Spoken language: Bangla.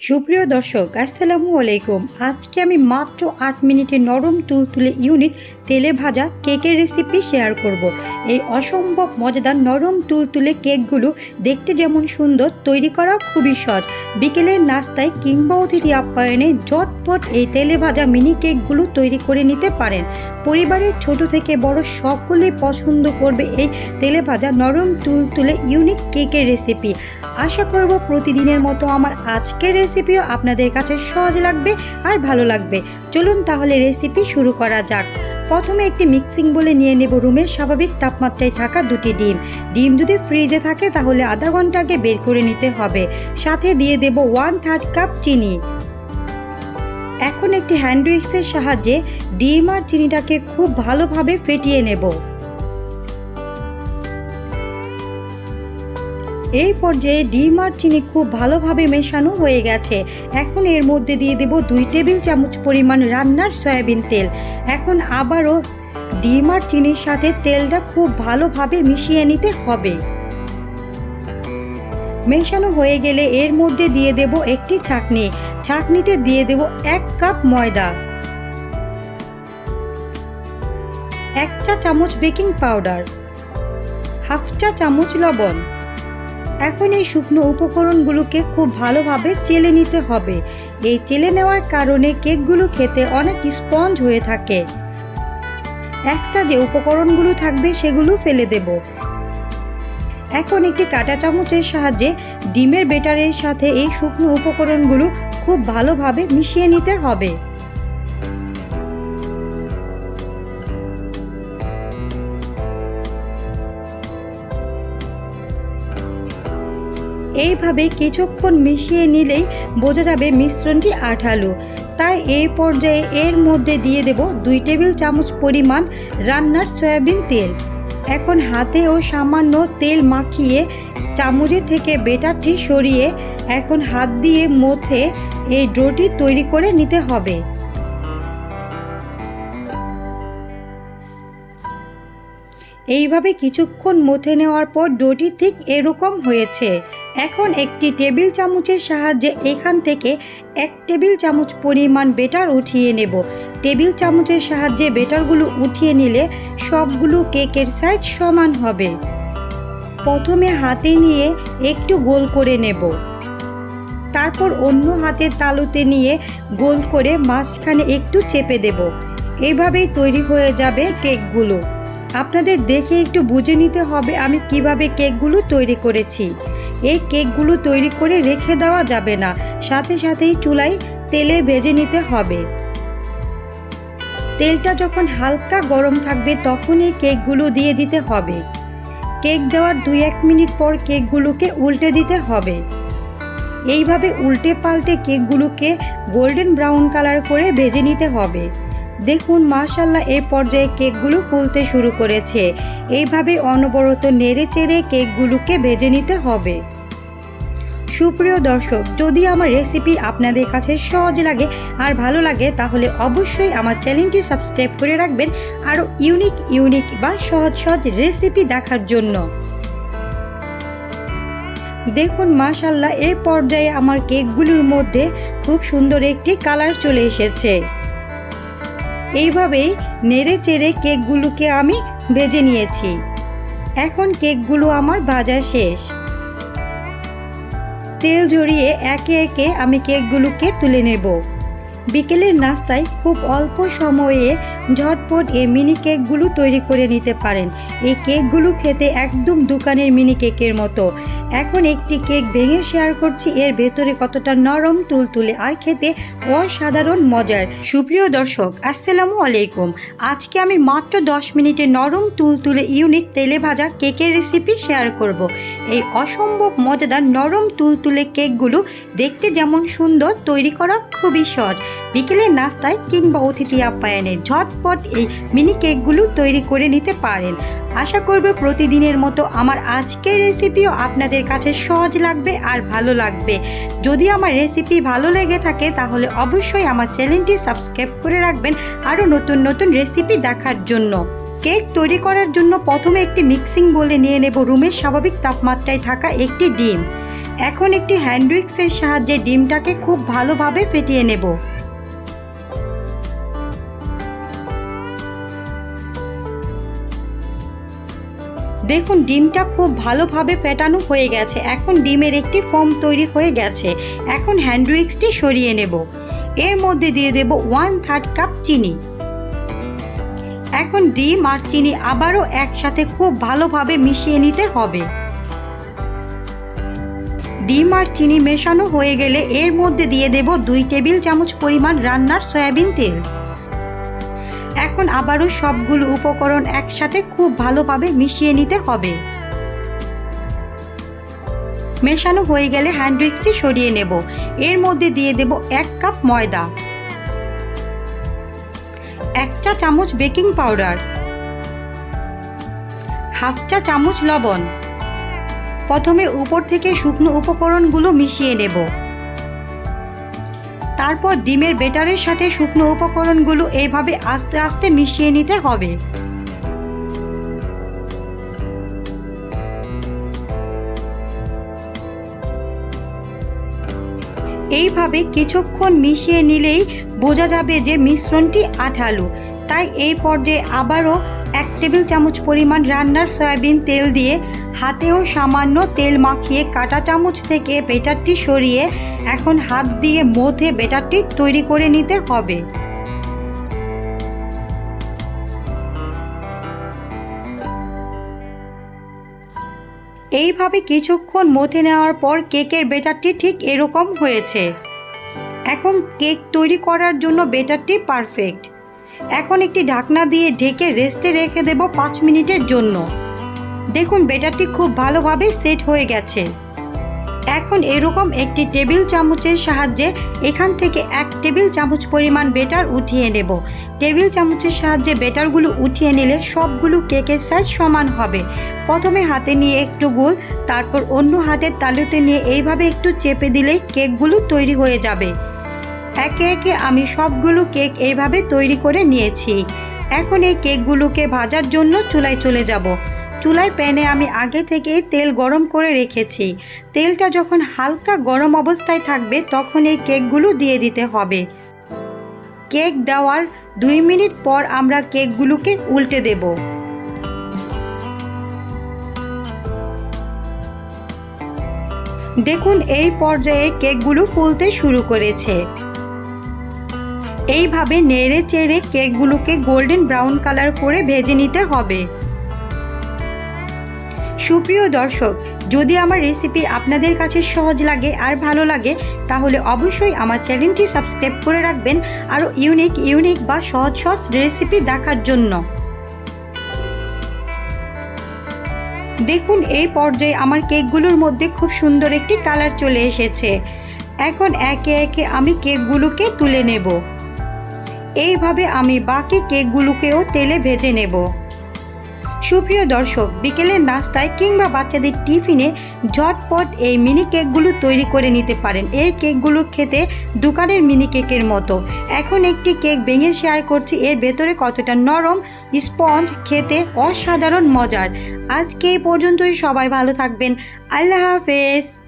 সুপ্রিয় দর্শক, আসসালামু আলাইকুম। আজকে আমি মাত্র আট মিনিটে নরম তুলতুলে ইউনিক তেলে ভাজা কেকের রেসিপি শেয়ার করব। এই অসম্ভব মজাদার নরম তুলতুলে কেকগুলো দেখতে যেমন সুন্দর, তৈরি করা খুবই সহজ। বিকেলের নাস্তায় কিংবা অতিথি আপ্যায়নে ঝটপট এই তেলে ভাজা মিনি কেকগুলো তৈরি করে নিতে পারেন। পরিবারের ছোট থেকে বড় সকলেই পছন্দ করবে এই তেলে ভাজা নরম তুলতুলে ইউনিক কেকের রেসিপি আশা করব প্রতিদিনের মতো আমার আজকের রেসিপিও আপনাদের কাছে সহজ লাগবে আর ভালো লাগবে। চলুন তাহলে রেসিপি শুরু করা যাক। প্রথমে একটি মিক্সিং বলে নিয়ে নেব রুমের স্বাভাবিক তাপমাত্রায় থাকা দুটি ডিম। ডিম যদি ফ্রিজে থাকে তাহলে আধা ঘণ্টা আগে বের করে নিতে হবে। সাথে দিয়ে দেব ওয়ান থার্ড কাপ চিনি। এখন একটি হ্যান্ড উইক্সের সাহায্যে ডিম আর চিনিটাকে খুব ভালোভাবে ফেটিয়ে নেব। এই পর্যায়ে ডিম আর চিনি খুব ভালোভাবে মেশানো হয়ে গেছে। এখন এর মধ্যে দিয়ে দেব দুই টেবিল চামচ পরিমাণ রান্নার সয়াবিন তেল। এখন আবারও ডিম আর চিনির সাথে তেলটা খুব ভালোভাবে মিশিয়ে নিতে হবে। মেশানো হয়ে গেলে এর মধ্যে দিয়ে দেব একটি ছাকনি ছাকনিতে দিয়ে দেব এক কাপ ময়দা। এক চা চামচ বেকিং পাউডার। হাফ চা চামচ লবণ। এখন এই শুকনো উপকরণগুলোকে খুব ভালোভাবে চেলে নিতে হবে। এই চেলে নেওয়ার কারণে কেকগুলো খেতে অনেক স্পঞ্জ হয়ে থাকে। এক্সট্রা যে উপকরণগুলো থাকবে সেগুলো ফেলে দেব। এখন একটি কাঁটা চামচের সাহায্যে ডিমের বেটারের সাথে এই শুকনো উপকরণগুলো খুব ভালোভাবে মিশিয়ে নিতে হবে। এইভাবে কিছুক্ষণ মিশিয়ে নিলেই বোঝা যাবে মিশ্রণটি আঠালো। তাই এই পর্যায়ে এর মধ্যে দিয়ে দেব দুই টেবিল চামচ পরিমাণ রান্নার সয়াবিন তেল। এখন হাতে ও সামান্য তেল মাখিয়ে চামচের থেকে বেটারটি সরিয়ে এখন হাত দিয়ে মথে এই ডোটি তৈরি করে নিতে হবে। এইভাবে কিছুক্ষণ মথে নেওয়ার পর ডোটি ঠিক এরকম হয়েছে। এখন একটি টেবিল চামচের সাহায্যে এখান থেকে এক টেবিল চামচ পরিমাণ বেটার উঠিয়ে নেব। টেবিল চামচের সাহায্যে বেটারগুলো উঠিয়ে নিলে সবগুলো কেকের সাইজ সমান হবে। প্রথমে হাতে নিয়ে একটু গোল করে নেব। তারপর অন্য হাতের তালুতে নিয়ে গোল করে মাঝখানে একটু চেপে দেব। এইভাবেই তৈরি হয়ে যাবে কেকগুলো। আপনাদের দেখে একটু বুঝে নিতে হবে আমি কীভাবে কেকগুলো তৈরি করেছি। এই কেকগুলো তৈরি করে রেখে দেওয়া যাবে না, সাথে সাথেই চুলায় তেলে ভেজে নিতে হবে। তেলটা যখন হালকা গরম থাকবে তখনই কেকগুলো দিয়ে দিতে হবে। কেক দেওয়ার দুই এক মিনিট পর কেকগুলোকে উল্টে দিতে হবে। এইভাবে উল্টে পাল্টে কেকগুলোকে গোল্ডেন ব্রাউন কালার করে ভেজে নিতে হবে। দেখুন মাশাল্লাহ এই পর্যায়ে কেকগুলো ফুলতে শুরু করেছে। এইভাবে অনবরত নেড়ে চেড়ে কেকগুলোকে ভেজে নিতে হবে। সুপ্রিয় দর্শক, যদি আমার রেসিপি আপনাদের কাছে সহজ লাগে আর ভালো লাগে, তাহলে অবশ্যই আমার চ্যানেলটি সাবস্ক্রাইব করে রাখবেন আরও ইউনিক ইউনিক বা সহজ সহজ রেসিপি দেখার জন্য। দেখুন মাশাল্লাহ এই পর্যায়ে আমার কেকগুলোর মধ্যে খুব সুন্দর একটি কালার চলে এসেছে। এইভাবেই নেড়ে চেড়ে কেকগুলোকে আমি ভেজে নিয়েছি। এখন কেকগুলো আমার ভাজা শেষ। তেল ঝরিয়ে একে একে আমি কেকগুলোকে তুলে নেব। বিকেলের নাস্তায় খুব অল্প সময়ে ঝটপট এই মিনি কেকগুলো তৈরি করে নিতে পারেন। এই কেকগুলো খেতে একদম দোকানের মিনি কেকের মতো। এখন একটি কেক ভেঙে শেয়ার করছি, এর ভেতরে কতটা নরম, তুলতুলে আর খেতে অসাধারণ মজার। সুপ্রিয় দর্শক, আসসালামু আলাইকুম। আজকে আমি মাত্র দশ মিনিটে নরম, তুলতুলে, ইউনিক তেলে ভাজা কেকের রেসিপি শেয়ার করব। এই অসম্ভব মজাদার নরম, তুলতুলে কেকগুলো দেখতে যেমন সুন্দর, তৈরি করা খুবই সহজ। বিকেলের নাস্তায় কিংবা অতিথি আপ্যায়নে ঝটপট এই মিনি কেকগুলো তৈরি করে নিতে পারেন। আশা করব প্রতিদিনের মতো আমার আজকের রেসিপিও আপনাদের কাছে সহজ লাগবে আর ভালো লাগবে। যদি আমার রেসিপি ভালো লেগে থাকে তাহলে অবশ্যই আমার চ্যানেলটি সাবস্ক্রাইব করে রাখবেন আরও নতুন নতুন রেসিপি দেখার জন্য। কেক তৈরি করার জন্য প্রথমে একটি মিক্সিং বলে নিয়ে নেব। রুমের স্বাভাবিক তাপমাত্রায় থাকা একটি ডিম। এখন একটি হ্যান্ডউইক্সের সাহায্যে ডিমটাকে খুব ভালোভাবে ফেটিয়ে নেব। দেখুন, ডিমটা খুব ভালোভাবে ফেটানো হয়ে গেছে। এখন ডিমের একটি ফোম তৈরি হয়ে গেছে। এখন হ্যান্ডউইক্সটি সরিয়ে নেব। এর মধ্যে দিয়ে দেব ওয়ান থার্ড কাপ চিনি। এখন ডিম আর চিনি আবারও একসাথে খুব ভালোভাবে মিশিয়ে নিতে হবে। ডিম আর চিনি মেশানো হয়ে গেলে এর মধ্যে দিয়ে দেব দুই টেবিল চামচ পরিমাণ রান্নার সয়াবিন তেল। এখন আবারও সবগুলো উপকরণ একসাথে খুব ভালোভাবে মিশিয়ে নিতে হবে। মেশানো হয়ে গেলে হ্যান্ডউইক্সটি সরিয়ে নেব। এর মধ্যে দিয়ে দেব এক কাপ ময়দা। এক চা চামচ বেকিং পাউডার। হাফ চা চামচ লবণ। প্রথমে উপর থেকে শুকনো উপকরণগুলো মিশিয়ে নেব। তারপর ডিমের বেটারের সাথে শুকনো উপকরণগুলো এইভাবে আস্তে আস্তে মিশিয়ে নিতে হবে। এইভাবে কিছুক্ষণ মিশিয়ে নিলেই বোঝা যাবে যে মিশ্রণটি আঠালো। তাই এই পর্যায়ে আবারও এক টেবিল চামচ পরিমাণ রান্নার সয়াবিন তেল দিয়ে হাতেও সামান্য তেল মাখিয়ে কাটা চামচ থেকে বেটারটি সরিয়ে এখন হাত দিয়ে মধ্যে বেটারটি তৈরি করে নিতে হবে। এইভাবে কিছুক্ষণ মথে নেওয়ার পর কেকের বেটারটি ঠিক এরকম হয়েছে। এখন কেক তৈরি করার জন্য বেটারটি পারফেক্ট। এখন একটি ঢাকনা দিয়ে ঢেকে রেস্টে রেখে দেব পাঁচ মিনিটের জন্য। দেখুন বেটারটি খুব ভালোভাবে সেট হয়ে গেছে। এখন এরকম একটি টেবিল চামচের সাহায্যে এখান থেকে এক টেবিল চামচ পরিমাণ বেটার উঠিয়ে নেব। টেবিল চামচের সাহায্যে বেটারগুলো উঠিয়ে নিলে সবগুলো কেকের সাইজ সমান হবে। প্রথমে হাতে নিয়ে একটু গোল, তারপর অন্য হাতের তালুতে নিয়ে এইভাবে একটু চেপে দিলেই কেকগুলো তৈরি হয়ে যাবে। একে একে আমি সবগুলো কেক এইভাবে তৈরি করে নিয়েছি। এখন এই কেকগুলোকে ভাজার জন্য চুলায় চলে যাব। চুলায় প্যানে আমি আগে থেকেই তেল গরম করে রেখেছি। তেলটা যখন হালকা গরম অবস্থায় থাকবে, তখন এই কেকগুলো দিয়ে দিতে হবে। কেক দেওয়ার দুই মিনিট পর আমরা কেকগুলোকে উল্টে দেব। দেখুন, এই পর্যায়ে কেকগুলো ফুলতে শুরু করেছে। এইভাবে নেড়ে চেড়ে কেকগুলোকে গোল্ডেন ব্রাউন কালার করে ভেজে নিতে হবে। সুপ্রিয় দর্শক, যদি আমার রেসিপি আপনাদের কাছে সহজ লাগে আর ভালো লাগে, তাহলে অবশ্যই আমার চ্যানেলটি সাবস্ক্রাইব করে রাখবেন আরও ইউনিক ইউনিক বা সহজ সহজ রেসিপি দেখার জন্য। দেখুন, এই পর্যায়ে আমার কেকগুলোর মধ্যে খুব সুন্দর একটি কালার চলে এসেছে। এখন একে একে আমি কেকগুলোকে তুলে নেব। এইভাবে আমি বাকি কেকগুলোকেও তেলে ভেজে নেব। সুপ্রিয় দর্শক, বিকেলের নাস্তায় কিংবা বাচ্চাদের টিফিনে ঝটপট এই মিনি কেকগুলো তৈরি করে নিতে পারেন। এই কেকগুলো খেতে দোকানের মিনি কেকের মতো। এখন একটি কেক ভেঙে শেয়ার করছি। এর ভেতরে কতটা নরম স্পঞ্জ খেতে অসাধারণ মজার। আজকে এই পর্যন্তই। সবাই ভালো থাকবেন। আল্লাহ হাফেজ।